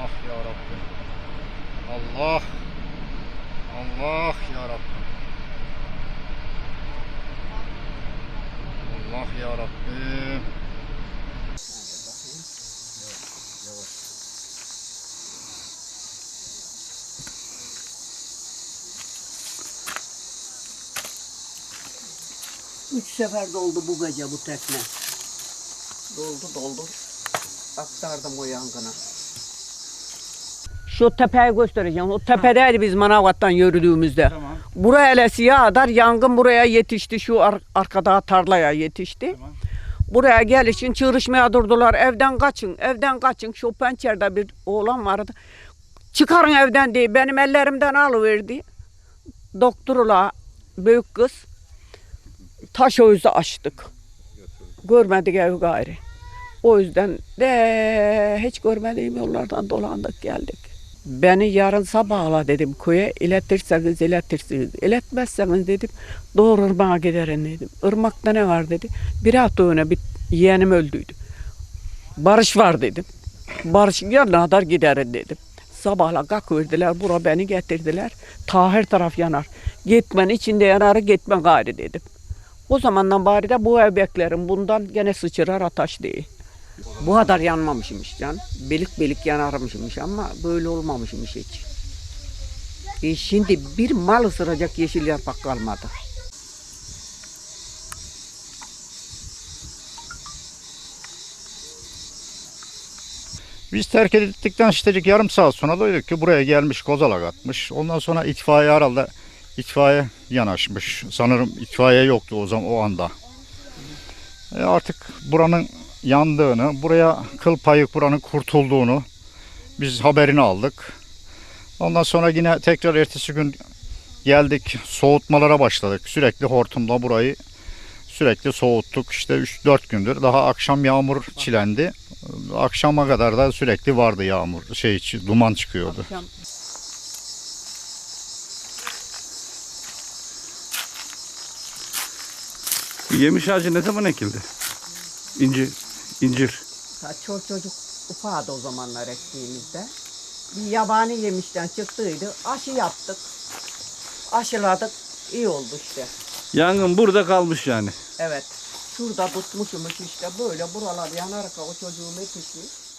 Allah ya Rabbim. Allah. Allah ya Rabbim. Allah ya Rabbim. Üç sefer doldu bu gece bu tekne. Doldu doldu. Aktardım o yangına. Şu tepeyi göstereceğim. O tepedeydi biz Manavgat'tan yürüdüğümüzde. Tamam. Buraya hele siyah kadar yangın buraya yetişti. Şu ar- arkada tarlaya yetişti. Tamam. Buraya gelişin çığırışmaya durdular. Evden kaçın, evden kaçın. Şu pençerde bir oğlan vardı. Çıkarın evden diye benim ellerimden alıverdi. Doktorla büyük kız taş özü açtık. Görmedik ev gayri. O yüzden de hiç görmediğim yollardan dolandık geldik. Beni yarın sabahla dedim köye iletirseniz iletirsiniz. İletmezseniz dedim doğru ırmağa giderim dedim. Irmakta ne var dedi. Bir hafta öne bir yeğenim öldüydü. Barış var dedim. Barış yanına kadar giderim dedim. Sabahla kalk verdiler, bura beni getirdiler. Ta her taraf yanar. Gitmen içinde yanar, gitme gari dedim. O zamandan bari de bu ev beklerim. Bundan gene sıçrar ataş değil. Bu kadar yanmamışmış can. Belik belik yanarmışmış ama böyle olmamışmış hiç. E şimdi bir mal ısıracak yeşil yaprak kalmadı. Biz terk edildikten işte yarım saat sonra duyduk ki buraya gelmiş kozalak atmış. Ondan sonra itfaiye herhalde itfaiye yanaşmış. Sanırım itfaiye yoktu o zaman o anda. E artık buranın yandığını, buraya kıl payık buranın kurtulduğunu biz haberini aldık. Ondan sonra yine tekrar ertesi gün geldik soğutmalara başladık. Sürekli hortumla burayı sürekli soğuttuk. İşte 3-4 gündür. Daha akşam yağmur çilendi. Akşama kadar da sürekli vardı yağmur. Şey duman çıkıyordu. Akşam yemiş ağacı ne zaman ekildi? İncir. İncir. Ha, çocuk çocuk ufadı o zamanlar ektiğimizde. Bir yabani yemişten çıktıydı. Aşı yaptık. Aşıladık. İyi oldu işte. Yangın burada kalmış yani. Evet. Şurada tutmuşmuş işte böyle buralar yanarak o çocuğum yetişmiş.